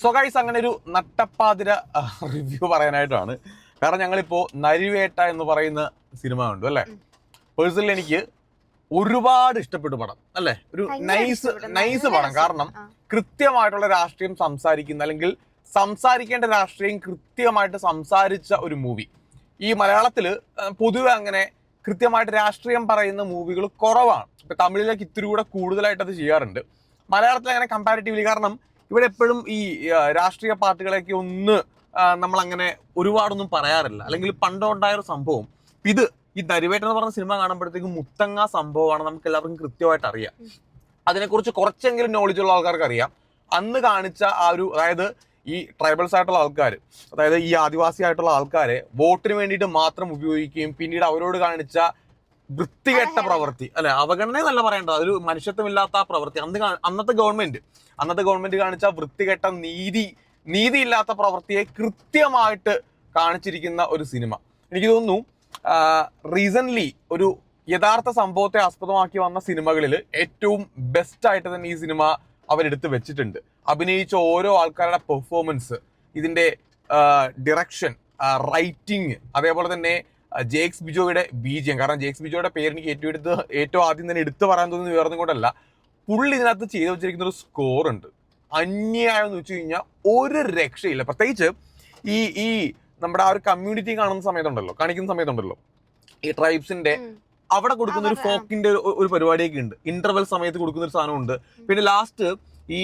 So guys അങ്ങനെ ഒരു നട്ടപ്പാതിര review പറയാനായിട്ടാണ്. കാരണം ഞങ്ങളിപ്പോ നരിവേട്ട എന്ന് പറയുന്ന സിനിമ ഉണ്ട് അല്ലേ? പേഴ്സണലി എനിക്ക് ഒരുപാട് ഇഷ്ടപ്പെട്ടു പടം അല്ലേ? ഒരു നൈസ് നൈസ് പടം. കാരണം കൃത്യമായിട്ടുള്ള രാഷ്ട്രീയം സംസാരിക്കുന്ന അല്ലെങ്കിൽ സംസാരിക്കേണ്ട രാഷ്ട്രീയം കൃത്യമായിട്ട് സംസാരിച്ച ഒരു മൂവി ഈ മലയാളത്തിൽ പൊതുവെ അങ്ങനെ കൃത്യമായിട്ട് രാഷ്ട്രീയം പറയുന്ന മൂവികൾ കുറവാണ്. ഇപ്പൊ തമിഴിലേക്ക് ഇത്തിരി കൂടെ കൂടുതലായിട്ട് അത് ചെയ്യാറുണ്ട്. മലയാളത്തിൽ അങ്ങനെ കമ്പാരിറ്റീവ്ലി കാരണം ഇവിടെ എപ്പോഴും ഈ രാഷ്ട്രീയ പാർട്ടികളെയൊക്കെ ഒന്ന് നമ്മൾ അങ്ങനെ ഒരുപാടൊന്നും പറയാറില്ല. അല്ലെങ്കിൽ പണ്ടുണ്ടായ ഒരു സംഭവം. ഇത് ഈ ദരിവേട്ടൻ എന്ന് പറഞ്ഞ സിനിമ കാണുമ്പോഴത്തേക്കും മുത്തങ്ങ സംഭവമാണ് നമുക്ക് എല്ലാവർക്കും കൃത്യമായിട്ട് അറിയാം. അതിനെക്കുറിച്ച് കുറച്ചെങ്കിലും നോളജ് ഉള്ള ആൾക്കാർക്ക് അറിയാം. അന്ന് കാണിച്ച ആ ഒരു അതായത് ഈ ട്രൈബൽസ് ആയിട്ടുള്ള ആൾക്കാർ അതായത് ഈ ആദിവാസി ആയിട്ടുള്ള ആൾക്കാരെ വോട്ടിന് വേണ്ടിയിട്ട് മാത്രം ഉപയോഗിക്കുകയും പിന്നീട് അവരോട് കാണിച്ച വൃത്തികെട്ട. പ്രവൃത്തി. അല്ലെ അവഗണന എന്നല്ല പറയേണ്ടത്. അതൊരു മനുഷ്യത്വമില്ലാത്ത ആ പ്രവൃത്തി. അന്ന് അന്നത്തെ ഗവൺമെന്റ് അന്നത്തെ ഗവൺമെന്റ് കാണിച്ച വൃത്തികെട്ട നീതി നീതിയില്ലാത്ത പ്രവൃത്തിയെ കൃത്യമായിട്ട് കാണിച്ചിരിക്കുന്ന ഒരു സിനിമ. എനിക്ക് തോന്നുന്നു റീസൺലി ഒരു യഥാർത്ഥ സംഭവത്തെ ആസ്പദമാക്കി വന്ന സിനിമകളിൽ ഏറ്റവും ബെസ്റ്റ് ആയിട്ട് തന്നെ ഈ സിനിമ അവരെടുത്ത് വെച്ചിട്ടുണ്ട്. അഭിനയിച്ച ഓരോ ആൾക്കാരുടെ പെർഫോമൻസ് ഇതിന്റെ ഡിറക്ഷൻ റൈറ്റിംഗ് അതേപോലെ തന്നെ ജേക്സ് ബിജോയുടെ ബീജിയം കാരണം ജേക്സ് ബിജോയുടെ പേര് എനിക്ക് ഏറ്റവും എടുത്ത് ഏറ്റവും ആദ്യം തന്നെ എടുത്തു പറയാൻ തോന്നുന്നു വേറൊന്നും കൊണ്ടല്ല പുള്ളി ഇതിനകത്ത് ചെയ്തു വെച്ചിരിക്കുന്ന ഒരു സ്കോർ ഉണ്ട്. അന്യായം എന്ന് വെച്ച് കഴിഞ്ഞാൽ ഒരു രക്ഷയില്ല. പ്രത്യേകിച്ച് ഈ ഈ നമ്മുടെ ആ ഒരു കമ്മ്യൂണിറ്റി കാണുന്ന സമയത്തുണ്ടല്ലോ കാണിക്കുന്ന സമയത്തുണ്ടല്ലോ. ഈ ട്രൈബ്സിന്റെ. അവിടെ കൊടുക്കുന്ന ഒരു ഫോക്കിന്റെ ഒരു പരിപാടിയൊക്കെ ഉണ്ട്. ഇന്റർവെൽ സമയത്ത് കൊടുക്കുന്ന ഒരു സാധനമുണ്ട്. പിന്നെ ലാസ്റ്റ് ഈ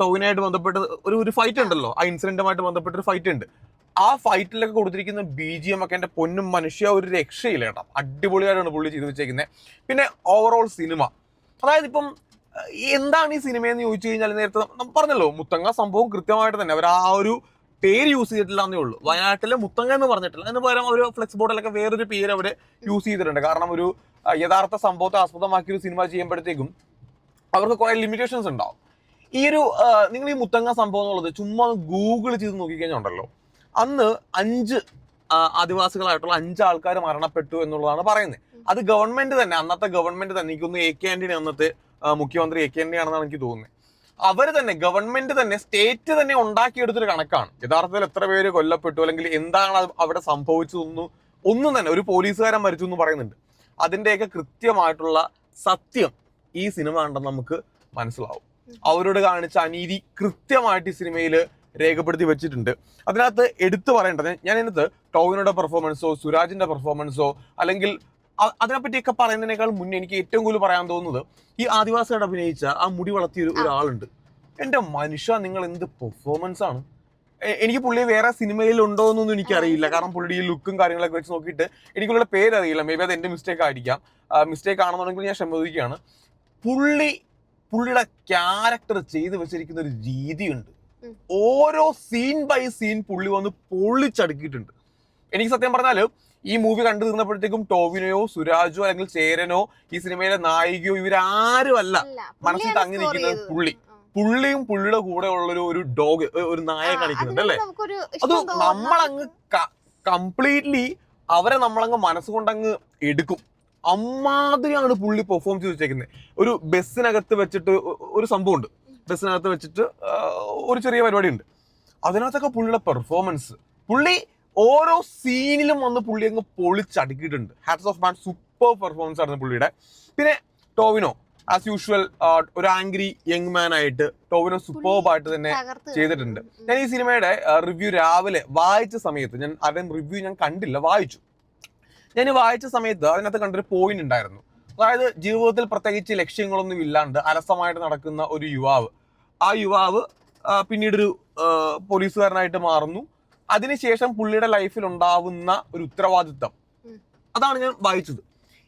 ടോവിനായിട്ട് ബന്ധപ്പെട്ട് ഒരു ഒരു ഫൈറ്റ് ഉണ്ടല്ലോ. ആ ഇൻസിഡന്റുമായിട്ട് ബന്ധപ്പെട്ട ഒരു ഫൈറ്റ് ഉണ്ട്. ആ ഫൈറ്റിലൊക്കെ കൊടുത്തിരിക്കുന്ന ബി ജി എം ഒക്കെ എന്റെ പൊന്നും മനുഷ്യ ഒരു രക്ഷയില്ല കേട്ടോ. അടിപൊളിയായിട്ടാണ് പുള്ളി ചെയ്തു വെച്ചേക്കുന്നത് പിന്നെ ഓവറോൾ സിനിമ അതായത് ഇപ്പം എന്താണ് ഈ സിനിമയെന്ന് ചോദിച്ചു കഴിഞ്ഞാൽ നേരത്തെ പറഞ്ഞല്ലോ മുത്തങ്ങ സംഭവം കൃത്യമായിട്ട് തന്നെ. അവർ ആ ഒരു പേര് യൂസ് ചെയ്തിട്ടില്ല എന്നേ ഉള്ളൂ. വയനാട്ടിലെ മുത്തങ്ങ എന്ന് പറഞ്ഞിട്ടില്ല. എന്ന് പകരം അവർ ഫ്ലെക്സ് ബോർഡിലൊക്കെ വേറൊരു പേര് അവർ യൂസ് ചെയ്തിട്ടുണ്ട്. കാരണം ഒരു യഥാർത്ഥ സംഭവത്തെ ആസ്പദമാക്കി ഒരു സിനിമ ചെയ്യുമ്പോഴത്തേക്കും അവർക്ക് കുറെ ലിമിറ്റേഷൻസ് ഉണ്ടാവും. ഈ ഒരു നിങ്ങൾ ഈ മുത്തങ്ങ സംഭവം എന്നുള്ളത് ചുമ്മാ ഗൂഗിൾ ചെയ്ത് നോക്കിക്കഴിഞ്ഞാൽ ഉണ്ടല്ലോ അന്ന് അഞ്ച് ആദിവാസികളായിട്ടുള്ള അഞ്ച് ആൾക്കാർ മരണപ്പെട്ടു എന്നുള്ളതാണ് പറയുന്നത്. അത് ഗവൺമെന്റ് തന്നെ അന്നത്തെ ഗവൺമെന്റ് തന്നെ എനിക്കൊന്ന് എ കെ ആന്റണി അന്നത്തെ മുഖ്യമന്ത്രി എ കെ ആണെന്നാണ് എനിക്ക് തോന്നുന്നത്. അവർ തന്നെ ഗവൺമെന്റ് തന്നെ സ്റ്റേറ്റ് തന്നെ ഉണ്ടാക്കിയെടുത്തൊരു കണക്കാണ്. യഥാർത്ഥത്തിൽ എത്ര പേര് കൊല്ലപ്പെട്ടു അല്ലെങ്കിൽ എന്താണ് അവിടെ സംഭവിച്ചതെന്ന് ഒന്നും തന്നെ ഒരു പോലീസുകാരൻ മരിച്ചു എന്ന് പറയുന്നുണ്ട്. അതിന്റെയൊക്കെ കൃത്യമായിട്ടുള്ള സത്യം ഈ സിനിമ കണ്ടെന്ന് നമുക്ക് മനസ്സിലാവും. അവരോട് കാണിച്ച അനീതി കൃത്യമായിട്ട് ഈ സിനിമയിൽ രേഖപ്പെടുത്തി വെച്ചിട്ടുണ്ട്. അതിനകത്ത് എടുത്തു പറയേണ്ടത് ഞാൻ ഇതിനകത്ത് ടോവിനോടെ പെർഫോമൻസോ സുരാജിന്റെ പെർഫോമൻസോ അല്ലെങ്കിൽ അതിനെപ്പറ്റിയൊക്കെ പറയുന്നതിനേക്കാൾ മുന്നേ എനിക്ക് ഏറ്റവും കൂടുതൽ പറയാൻ തോന്നുന്നത് ഈ ആദിവാസിയോട് അഭിനയിച്ച ആ മുടി വളർത്തിയ ഒരു ഒരാളുണ്ട്. എന്റെ മനുഷ്യ നിങ്ങൾ എന്ത് പെർഫോമൻസ് ആണ്? എനിക്ക് പുള്ളിയെ വേറെ സിനിമയിൽ ഉണ്ടോ എന്നൊന്നും എനിക്കറിയില്ല കാരണം പുള്ളിയുടെ ഈ ലുക്കും കാര്യങ്ങളൊക്കെ വെച്ച് നോക്കിയിട്ട് എനിക്ക് പുള്ളിയുടെ പേരറിയില്ല. മേ ബി അത് എന്റെ മിസ്റ്റേക്ക് ആയിരിക്കാം. മിസ്റ്റേക്ക് ആണെന്നുണ്ടെങ്കിൽ ഞാൻ ക്ഷമിക്കുകയാണ് പുള്ളി പുള്ളിയുടെ ക്യാരക്ടർ ചെയ്തു വെച്ചിരിക്കുന്ന ഒരു രീതിയുണ്ട്. ഓരോ സീൻ ബൈ സീൻ പുള്ളി വന്ന് പൊള്ളിച്ചടുക്കിയിട്ടുണ്ട് എനിക്ക് സത്യം പറഞ്ഞാൽ ഈ മൂവി കണ്ടു തീർന്നപ്പോഴത്തേക്കും ടോവിനോ സുരാജോ അല്ലെങ്കിൽ ചേരനോ ഈ സിനിമയിലെ നായികയോ ഇവരാരും അല്ല മനസ്സിൽ തങ്ങി നിൽക്കുന്നത് പുള്ളി. പുള്ളിയും പുള്ളിയുടെ കൂടെ ഉള്ള ഒരു ഡോഗ് ഒരു നായ കാണിക്കുന്നുണ്ട് അല്ലേ? അത്. നമ്മളങ്ങ് കംപ്ലീറ്റ്ലി അവരെ നമ്മളങ്ങ് മനസ്സുകൊണ്ടങ്ങ് എടുക്കും. അമ്മാതിരിയാണ് പുള്ളി പെർഫോം ചെയ്ത് വെച്ചേക്കുന്നത് ഒരു ബസ്സിനകത്ത് വെച്ചിട്ട് ഒരു ഒരു സംഭവമുണ്ട്. ബസ്സിനകത്ത് വെച്ചിട്ട് ഒരു ചെറിയ പരിപാടി ഉണ്ട് അതിനകത്തൊക്കെ പുള്ളിയുടെ പെർഫോമൻസ് പുള്ളി ഓരോ സീനിലും വന്ന് പുള്ളി അങ്ങ് പൊളിച്ചടുക്കിയിട്ടുണ്ട്. Hats off man super performance ആയിരുന്നു പുള്ളിയുടെ. പിന്നെ ടോവിനോ ആസ് യൂഷ്വൽ ഒരു ആംഗ്രി യങ് മാൻ ആയിട്ട് ടോവിനോ സൂപ്പർബായിട്ട് തന്നെ ചെയ്തിട്ടുണ്ട്. ഞാൻ ഈ സിനിമയുടെ റിവ്യൂ രാവിലെ വായിച്ച സമയത്ത് ഞാൻ ആരുടെയും റിവ്യൂ ഞാൻ കണ്ടില്ല വായിച്ചു. ഞാൻ വായിച്ച സമയത്ത് അതിനകത്ത് കണ്ടൊരു പോയിന്റ് ഉണ്ടായിരുന്നു. അതായത് ജീവിതത്തിൽ പ്രത്യേകിച്ച് ലക്ഷ്യങ്ങളൊന്നും ഇല്ലാണ്ട് അലസമായിട്ട് നടക്കുന്ന ഒരു യുവാവ്. ആ യുവാവ് പിന്നീട് പിന്നീടൊരു പോലീസുകാരനായിട്ട് മാറുന്നു. അതിനുശേഷം പുള്ളിയുടെ ലൈഫിൽ ഉണ്ടാവുന്ന ഒരു ഉത്തരവാദിത്തം അതാണ് ഞാൻ വായിച്ചത്.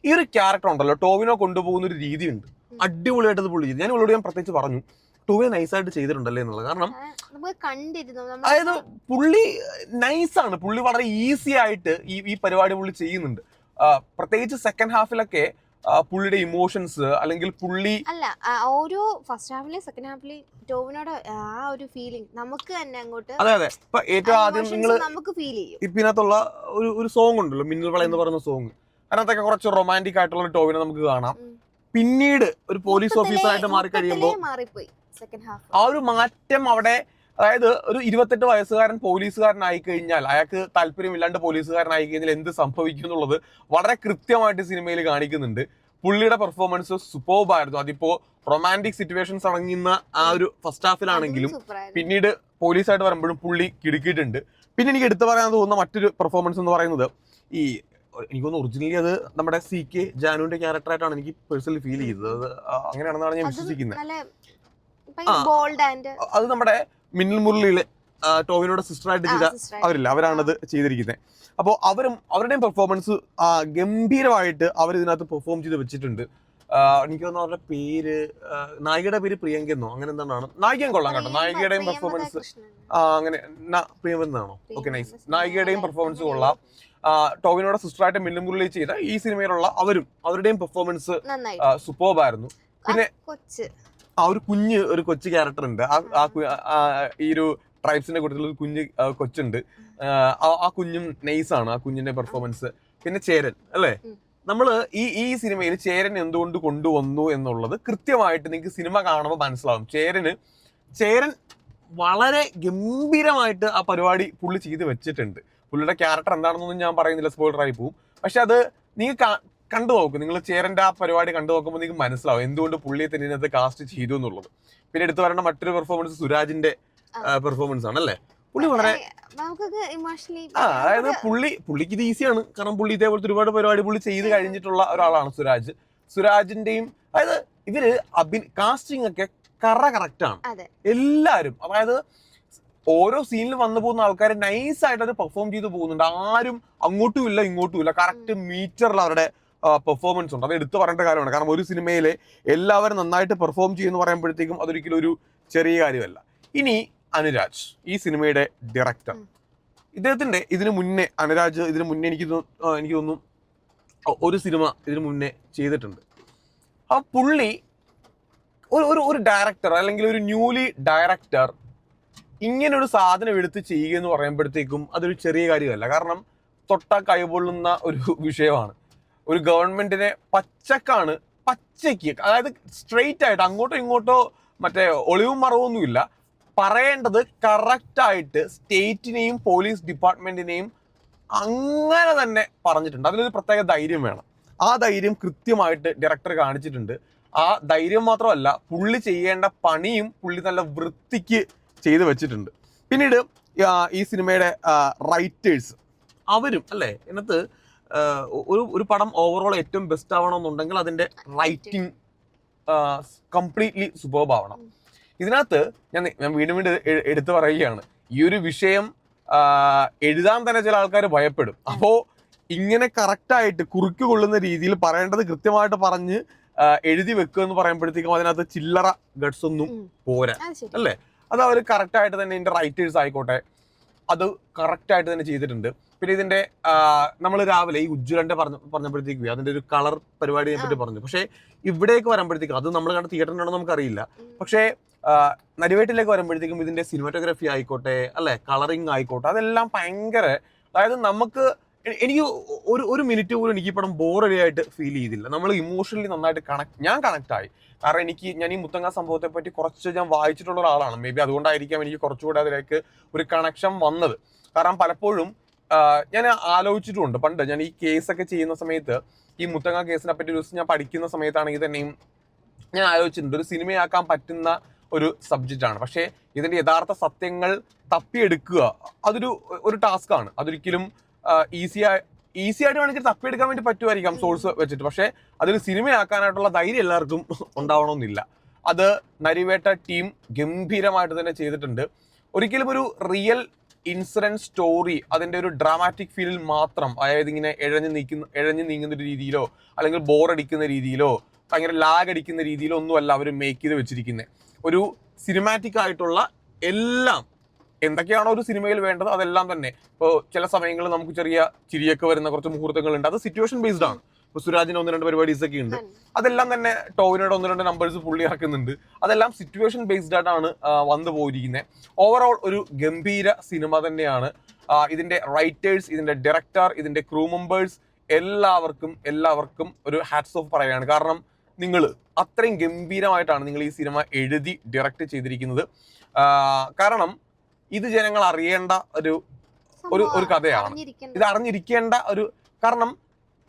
ഈ ഒരു ക്യാരക്ടർ ഉണ്ടല്ലോ ടോവിനോ കൊണ്ടുപോകുന്ന ഒരു രീതി ഉണ്ട് അടിപൊളിയായിട്ട് പുള്ളി ചെയ്തു. ഞാൻ ഇവളോട് ഞാൻ പ്രത്യേകിച്ച് പറഞ്ഞു ടോവിനോ നൈസായിട്ട് ചെയ്തിട്ടുണ്ടല്ലേ എന്നുള്ളത്. കാരണം അതായത് പുള്ളി നൈസാണ് പുള്ളി വളരെ ഈസി ആയിട്ട് ഈ ഈ പരിപാടി പുള്ളി ചെയ്യുന്നുണ്ട്. പ്രത്യേകിച്ച് സെക്കൻഡ് ഹാഫിലൊക്കെ പുള്ളിയുടെ ഇമോഷൻസ് അല്ലെങ്കിൽ പുള്ളി അല്ല ഓരോ ഫസ്റ്റ് ഹാഫിലെ സെക്കൻഡ് ഹാഫിലെ ടോവിനോട് ആ ഒരു ഫീലിംഗ് നമുക്ക് തന്നെ അങ്ങോട്ട് അതെ അതെ. ഇപ്പൊ ഏറ്റവും ആദ്യം നിങ്ങൾ നമുക്ക് ഫീൽ ചെയ്യും. ഇപ്പിനകത്തുള്ള ഒരു ഒരു സോങ് ഉണ്ടല്ലോ മിന്നൽ വള എന്ന് പറയുന്ന സോങ് അതിനകത്തൊക്കെ കുറച്ച് റൊമാന്റിക് ആയിട്ടുള്ള ടോവിനെ നമുക്ക് കാണാം. പിന്നീട് ഒരു പോലീസ് ഓഫീസറായിട്ട് മാറി കഴിയുമ്പോൾ ആ ഒരു മാറ്റം അവിടെ അതായത് ഒരു ഇരുപത്തെട്ട് വയസ്സുകാരൻ പോലീസുകാരനായി കഴിഞ്ഞാൽ അയാൾക്ക് താല്പര്യമില്ലാണ്ട് പോലീസുകാരനായി കഴിഞ്ഞാൽ എന്ത് സംഭവിക്കും എന്നുള്ളത് വളരെ കൃത്യമായിട്ട് സിനിമയിൽ കാണിക്കുന്നുണ്ട്. പുള്ളിയുടെ പെർഫോമൻസ് സൂപ്പർബ് ആയിരുന്നു. അതിപ്പോ റൊമാന്റിക് സിറ്റുവേഷൻസ് അടങ്ങുന്ന ആ ഒരു ഫസ്റ്റ് ഹാഫിലാണെങ്കിലും പിന്നീട് പോലീസായിട്ട് വരുമ്പോഴും പുള്ളി കിടുക്കിയിട്ടുണ്ട്. പിന്നെ എനിക്ക് എടുത്തു പറയാൻ തോന്നുന്ന മറ്റൊരു പെർഫോമൻസ് എന്ന് പറയുന്നത് ഈ എനിക്കൊന്ന് ഒറിജിനലി അത് നമ്മുടെ സി കെ ജാനുവിന്റെ ക്യാരക്ടറായിട്ടാണ് എനിക്ക് പേഴ്സണലി ഫീൽ ചെയ്തത്. അങ്ങനെയാണെന്നാണ് ഞാൻ വിശ്വസിക്കുന്നത്. അത് നമ്മുടെ മിന്നൽ മുരളിയിലെ ടോവിനോടെ സിസ്റ്ററായിട്ട് ചെയ്ത അവരില്ല. അവരാണത് ചെയ്തിരിക്കുന്നത് അപ്പോൾ അവരും അവരുടെയും പെർഫോമൻസ് ഗംഭീരമായിട്ട് അവർ ഇതിനകത്ത് പെർഫോം ചെയ്ത് വെച്ചിട്ടുണ്ട്. എനിക്ക് തോന്നുന്നു അവരുടെ പേര് നായികയുടെ പേര് പ്രിയങ്ക എന്നോ അങ്ങനെ എന്താണ് നായികയും കൊള്ളാം കേട്ടോ. നായികയുടെയും പെർഫോമൻസ് അങ്ങനെ പ്രിയമെന്നാണോ ഓക്കെ നൈസ് നായികയുടെയും പെർഫോമൻസ് കൊള്ളാം. ടോവിനോടെ സിസ്റ്ററായിട്ട് മില്ലുമുരളി ചെയ്ത ഈ സിനിമയിലുള്ള അവരും അവരുടെയും പെർഫോമൻസ് സൂപ്പർബായിരുന്നു പിന്നെ- ആ ഒരു കുഞ്ഞ് ഒരു കൊച്ചു ക്യാരക്ടർ ഉണ്ട്. ആ ഈ ഒരു ട്രൈബ്സിന്റെ കൂട്ടത്തിൽ ഒരു കുഞ്ഞ് കൊച്ചുണ്ട്. ആ, കുഞ്ഞും നൈസാണ് ആ കുഞ്ഞിന്റെ പെർഫോമൻസ് പിന്നെ ചേരൻ അല്ലേ? നമ്മൾ നമ്മൾ ഈ ഈ സിനിമയിൽ ചേരൻ എന്തുകൊണ്ട് കൊണ്ടുവന്നു എന്നുള്ളത് കൃത്യമായിട്ട് നിങ്ങൾക്ക് സിനിമ കാണുമ്പോൾ മനസ്സിലാവും. ചേരന് ചേരൻ വളരെ ഗംഭീരമായിട്ട് ആ പരിപാടി പുള്ളി ചെയ്ത് വെച്ചിട്ടുണ്ട്. പുള്ളിയുടെ ക്യാരക്ടർ എന്താണെന്നൊന്നും ഞാൻ പറയുന്നില്ല സ്പോയിലറായി പോവും. പക്ഷെ അത് നിങ്ങൾ കണ്ടു നോക്കും. നിങ്ങൾ ചേരന്റെ ആ പരിപാടി കണ്ടു നോക്കുമ്പോൾ നിങ്ങൾക്ക് മനസ്സിലാവും എന്തുകൊണ്ട് പുള്ളിയെ തന്നെ ഇതിനകത്ത് കാസ്റ്റ് ചെയ്തു എന്നുള്ളത്. പിന്നെ എടുത്തു പറയുന്ന മറ്റൊരു പെർഫോമൻസ് സുരാജിന്റെ പെർഫോമൻസ് ആണ് അല്ലേ? പുള്ളി വളരെ ആ അതായത് പുള്ളി പുള്ളിക്ക് ഇത് ഈസിയാണ് കാരണം പുള്ളി ഇതേപോലത്തെ ഒരുപാട് പരിപാടി പുള്ളി ചെയ്ത് കഴിഞ്ഞിട്ടുള്ള ഒരാളാണ് സുരാജ്. സുരാജിന്റെയും അതായത് ഇവർ അഭി കാസ്റ്റിംഗ് ഒക്കെ കറ കറക്റ്റ് ആണ്. എല്ലാരും അതായത് ഓരോ സീനിൽ വന്നു പോകുന്ന ആൾക്കാർ നൈസ് ആയിട്ട് അത് പെർഫോം ചെയ്ത് പോകുന്നുണ്ട്. ആരും അങ്ങോട്ടും ഇല്ല ഇങ്ങോട്ടും ഇല്ല കറക്റ്റ് മീറ്ററിൽ അവരുടെ പെർഫോമൻസ് ഉണ്ട്. അത് എടുത്തു പറയേണ്ട കാര്യമാണ്. കാരണം ഒരു സിനിമയിലെ എല്ലാവരും നന്നായിട്ട് പെർഫോം ചെയ്യുമെന്ന് പറയുമ്പോഴത്തേക്കും അതൊരിക്കലും ഒരു ചെറിയ കാര്യമല്ല. ഇനി അനുരാജ് ഈ സിനിമയുടെ ഡയറക്ടർ. ഇദ്ദേഹത്തിന്റെ ഇതിനു മുന്നേ അനുരാജ് ഇതിനു മുന്നേ എനിക്ക് എനിക്ക് തോന്നുന്നു ഒരു സിനിമ ഇതിനു മുന്നേ ചെയ്തിട്ടുണ്ട്. ആ പുള്ളി ഒരു ഒരു ഒരു ഡയറക്ടർ അല്ലെങ്കിൽ ഒരു ന്യൂലി ഡയറക്ടർ ഇങ്ങനെ ഒരു സാധനം എടുത്ത് ചെയ്യുക എന്ന് പറയുമ്പോഴത്തേക്കും അതൊരു ചെറിയ കാര്യമല്ല. കാരണം തൊട്ട കൈപൊള്ളുന്ന ഒരു വിഷയമാണ്. ഒരു ഗവൺമെന്റിനെ പച്ചക്കാണ് പച്ചയ്ക്ക്. അതായത് സ്ട്രെയിറ്റ് ആയിട്ട് അങ്ങോട്ടോ ഇങ്ങോട്ടോ മറ്റേ ഒളിവും മറവൊന്നുമില്ല. പറയേണ്ടത് കറക്റ്റായിട്ട് സ്റ്റേറ്റിനെയും പോലീസ് ഡിപ്പാർട്ട്മെന്റിനെയും അങ്ങനെ തന്നെ പറഞ്ഞിട്ടുണ്ട്. അതിലൊരു പ്രത്യേക ധൈര്യം വേണം. ആ ധൈര്യം കൃത്യമായിട്ട് ഡയറക്ടർ കാണിച്ചിട്ടുണ്ട്. ആ ധൈര്യം മാത്രമല്ല പുള്ളി ചെയ്യേണ്ട പണിയും പുള്ളി നല്ല വൃത്തിക്ക് ചെയ്തു വെച്ചിട്ടുണ്ട്. പിന്നീട് ഈ സിനിമയുടെ റൈറ്റേഴ്സ് അവരും അല്ലേ? ഇതിനകത്ത് ഒരു ഒരു പടം ഓവറോൾ ഏറ്റവും ബെസ്റ്റ് ആവണമെന്നുണ്ടെങ്കിൽ അതിന്റെ റൈറ്റിംഗ് കംപ്ലീറ്റ്ലി സൂപ്പർബ് ആവണം ഇതിനകത്ത് ഞാൻ ഞാൻ വീണ്ടും വീണ്ടും എടുത്തു പറയുകയാണ്. ഈ ഒരു വിഷയം എഴുതാൻ തന്നെ ചില ആൾക്കാർ ഭയപ്പെടും. അപ്പോൾ ഇങ്ങനെ കറക്റ്റായിട്ട് കുറുക്ക് കൊള്ളുന്ന രീതിയിൽ പറയേണ്ടത് കൃത്യമായിട്ട് പറഞ്ഞ് എഴുതി വെക്കുക എന്ന് പറയുമ്പോഴത്തേക്കും അതിനകത്ത് ചില്ലറ ഗഡ്സ് ഒന്നും പോരാ. അല്ലേ? അത് അവർ കറക്റ്റായിട്ട് തന്നെ എന്റെ റൈറ്റേഴ്സ് ആയിക്കോട്ടെ അത് കറക്റ്റായിട്ട് തന്നെ ചെയ്തിട്ടുണ്ട്. പിന്നെ ഇതിന്റെ നമ്മൾ രാവിലെ ഈ ഉജ്ജ്വലന്റെ പറഞ്ഞ പറഞ്ഞപ്പോഴത്തേക്കും അതിന്റെ ഒരു കളർ പരിപാടിയെ പറ്റി പറഞ്ഞു. പക്ഷേ ഇവിടേക്ക് വരുമ്പോഴത്തേക്കും അത് നമ്മൾ കണ്ട തിയേറ്ററിനാണോ നമുക്കറിയില്ല. അറിയില്ല പക്ഷേ നരിവേട്ടിലേക്ക് വരുമ്പോഴത്തേക്കും ഇതിന്റെ സിനിമാറ്റോഗ്രാഫി ആയിക്കോട്ടെ അല്ലെ? കളറിങ് ആയിക്കോട്ടെ അതെല്ലാം ഭയങ്കര അതായത് നമുക്ക് എനിക്ക് ഒരു ഒരു മിനിറ്റ് പോലും എനിക്ക് ഈ പടം ബോറടി ആയിട്ട് ഫീൽ ചെയ്തില്ല. നമ്മൾ ഇമോഷണലി നന്നായിട്ട് കണക്ട് ഞാൻ കണക്ട് ആയി. കാരണം എനിക്ക് ഞാൻ ഈ മുത്തങ്ങ സംഭവത്തെ പറ്റി കുറച്ച് ഞാൻ വായിച്ചിട്ടുള്ള ഒരാളാണ്. മേ ബി അതുകൊണ്ടായിരിക്കാം എനിക്ക് കുറച്ചുകൂടെ അതിലേക്ക് ഒരു കണക്ഷൻ വന്നത്. കാരണം പലപ്പോഴും ഞാൻ ആലോചിച്ചിട്ടുണ്ട്. പണ്ട് ഞാൻ ഈ കേസൊക്കെ ചെയ്യുന്ന സമയത്ത് ഈ മുത്തങ്ങ കേസിനെ പറ്റി ഒരു ദിവസം ഞാൻ പഠിക്കുന്ന സമയത്താണെങ്കിൽ തന്നെയും ഞാൻ ആലോചിച്ചിട്ടുണ്ട്. ഒരു സിനിമയാക്കാൻ പറ്റുന്ന ഒരു സബ്ജക്റ്റ് ആണ്. പക്ഷേ ഇതിന്റെ യഥാർത്ഥ സത്യങ്ങൾ തപ്പിയെടുക്കുക അതൊരു ഒരു ടാസ്ക് ആണ്. അതൊരിക്കലും ഈസി ഈസി ആയിട്ട് വേണമെങ്കിൽ തപ്പിയെടുക്കാൻ വേണ്ടി പറ്റുമായിരിക്കാം സോഴ്സ് വെച്ചിട്ട്. പക്ഷേ അതൊരു സിനിമയാക്കാനായിട്ടുള്ള ധൈര്യം എല്ലാവർക്കും ഉണ്ടാവണമെന്നില്ല. അത് നരിവേട്ട ടീം ഗംഭീരമായിട്ട് തന്നെ ചെയ്തിട്ടുണ്ട്. ഒരിക്കലും ഒരു റിയൽ ഇൻസിഡന്റ് സ്റ്റോറി അതിന്റെ ഒരു ഡ്രാമാറ്റിക് ഫീലിൽ മാത്രം അതായത് ഇങ്ങനെ ഇഴഞ്ഞു നീക്കുന്ന ഇഴഞ്ഞു നീങ്ങുന്ന ഒരു രീതിയിലോ അല്ലെങ്കിൽ ബോറടിക്കുന്ന രീതിയിലോ ഭയങ്കര ലാഗ് അടിക്കുന്ന രീതിയിലോ ഒന്നുമല്ല അവർ മേക്ക് ചെയ്ത് വെച്ചിരിക്കുന്നത് ഒരു സിനിമാറ്റിക് ആയിട്ടുള്ള എല്ലാം എന്തൊക്കെയാണോ ഒരു സിനിമയിൽ വേണ്ടത് അതെല്ലാം തന്നെ. ഇപ്പോൾ ചില സമയങ്ങളിൽ നമുക്ക് ചെറിയ ചിരിയൊക്കെ വരുന്ന കുറച്ച് മുഹൂർത്തങ്ങളുണ്ട്. അത് സിറ്റുവേഷൻ ബേസ്ഡ് ആണ്. സുരാജിന് ഒന്ന് രണ്ട് പരിപാടീസ് ഒക്കെ ഉണ്ട്. അതെല്ലാം തന്നെ ടോവിനോട് ഒന്ന് രണ്ട് നമ്പേഴ്സ് പുള്ളി ഇറക്കുന്നുണ്ട് അതെല്ലാം സിറ്റുവേഷൻ ബേസ്ഡ് ആയിട്ടാണ് വന്നു പോയിരിക്കുന്നത്. ഓവറോൾ ഒരു ഗംഭീര സിനിമ തന്നെയാണ്. ഇതിന്റെ റൈറ്റേഴ്സ് ഇതിന്റെ ഡയറക്ടർ ഇതിന്റെ ക്രൂ മെമ്പേഴ്സ് എല്ലാവർക്കും എല്ലാവർക്കും ഒരു ഹാറ്റ്സ് ഓഫ് പറയാണ് കാരണം നിങ്ങൾ അത്രയും ഗംഭീരമായിട്ടാണ് നിങ്ങൾ ഈ സിനിമ എഴുതി ഡയറക്റ്റ് ചെയ്തിരിക്കുന്നത്. കാരണം ഇത് ജനങ്ങൾ അറിയേണ്ട ഒരു ഒരു- ഒരു കഥയാണ്. ഇത് അറിഞ്ഞിരിക്കേണ്ട ഒരു കാരണം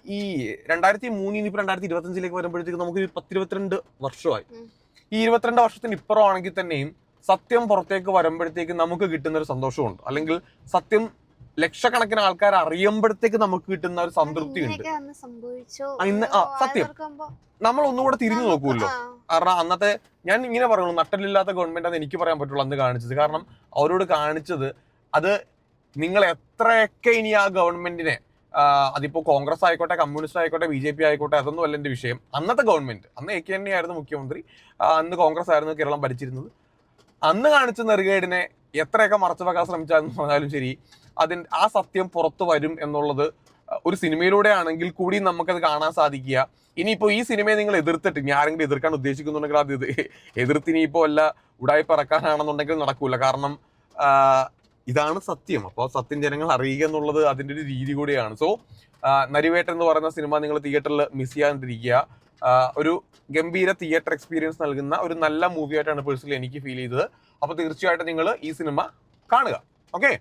ഈ രണ്ടായിരത്തി മൂന്നിൽ ഇപ്പൊ രണ്ടായിരത്തി ഇരുപത്തി അഞ്ചിലേക്ക് വരുമ്പോഴത്തേക്ക് നമുക്ക് പത്തിരുപത്തിരണ്ട് വർഷമായി. ഈ ഇരുപത്തിരണ്ട് വർഷത്തിന് ഇപ്പുറം ആണെങ്കിൽ തന്നെയും സത്യം പുറത്തേക്ക് വരുമ്പോഴത്തേക്ക് നമുക്ക് കിട്ടുന്ന ഒരു സന്തോഷമുണ്ട്. അല്ലെങ്കിൽ സത്യം ലക്ഷക്കണക്കിന് ആൾക്കാർ അറിയുമ്പോഴത്തേക്ക് നമുക്ക് കിട്ടുന്ന ഒരു സംതൃപ്തി ഉണ്ട്. ഇന്ന്- ആ, സത്യം. നമ്മൾ ഒന്നുകൂടെ തിരിഞ്ഞു നോക്കുമല്ലോ. കാരണം അന്നത്തെ ഞാൻ ഇങ്ങനെ പറയുള്ളൂ നട്ടലില്ലാത്ത ഗവൺമെന്റ് അത് എനിക്ക് പറയാൻ പറ്റുള്ളൂ അന്ന് കാണിച്ചത്. കാരണം അവരോട് കാണിച്ചത് അത് നിങ്ങൾ എത്രയൊക്കെ ഇനി ആ ഗവൺമെന്റിനെ അതിപ്പോ കോൺഗ്രസ് ആയിക്കോട്ടെ കമ്മ്യൂണിസ്റ്റ് ആയിക്കോട്ടെ ബി ജെ പി ആയിക്കോട്ടെ അതൊന്നും അല്ല എന്റെ വിഷയം. അന്നത്തെ ഗവൺമെന്റ് അന്ന് എ കെ എൻ ആയിരുന്നു മുഖ്യമന്ത്രി. അന്ന് കോൺഗ്രസ് ആയിരുന്നു കേരളം ഭരിച്ചിരുന്നത്. അന്ന് കാണിച്ച നെറുകേടിനെ എത്രയൊക്കെ മറച്ചു വെക്കാൻ ശ്രമിച്ചാലും പറഞ്ഞാലും ശരി അതിന് ആ സത്യം പുറത്തു വരും എന്നുള്ളത് ഒരു സിനിമയിലൂടെ ആണെങ്കിൽ കൂടി നമുക്കത് കാണാൻ സാധിക്കുക. ഇനിയിപ്പോ ഈ സിനിമയെ നിങ്ങൾ എതിർത്തിട്ട് ഇനി ആരെങ്കിലും എതിർക്കാൻ ഉദ്ദേശിക്കുന്നുണ്ടെങ്കിൽ അത് എതിർത്തിനിപ്പോ വല്ല ഉടായി പറക്കാനാണെന്നുണ്ടെങ്കിൽ നടക്കൂല. കാരണം ഇതാണ് സത്യം. അപ്പോൾ സത്യം ജനങ്ങൾ അറിയുക എന്നുള്ളത് അതിന്റെ ഒരു രീതി കൂടിയാണ്. സോ നരിവേട്ടൻ എന്ന് പറയുന്ന സിനിമ നിങ്ങൾ തിയേറ്ററിൽ മിസ് ചെയ്യാണ്ടിരിക്കുക. ഒരു ഗംഭീര തിയേറ്റർ എക്സ്പീരിയൻസ് നൽകുന്ന ഒരു നല്ല മൂവി ആയിട്ടാണ് പേഴ്സണലി എനിക്ക് ഫീൽ ചെയ്തത്. അപ്പോൾ തീർച്ചയായിട്ടും നിങ്ങൾ ഈ സിനിമ കാണുക. ഓക്കെ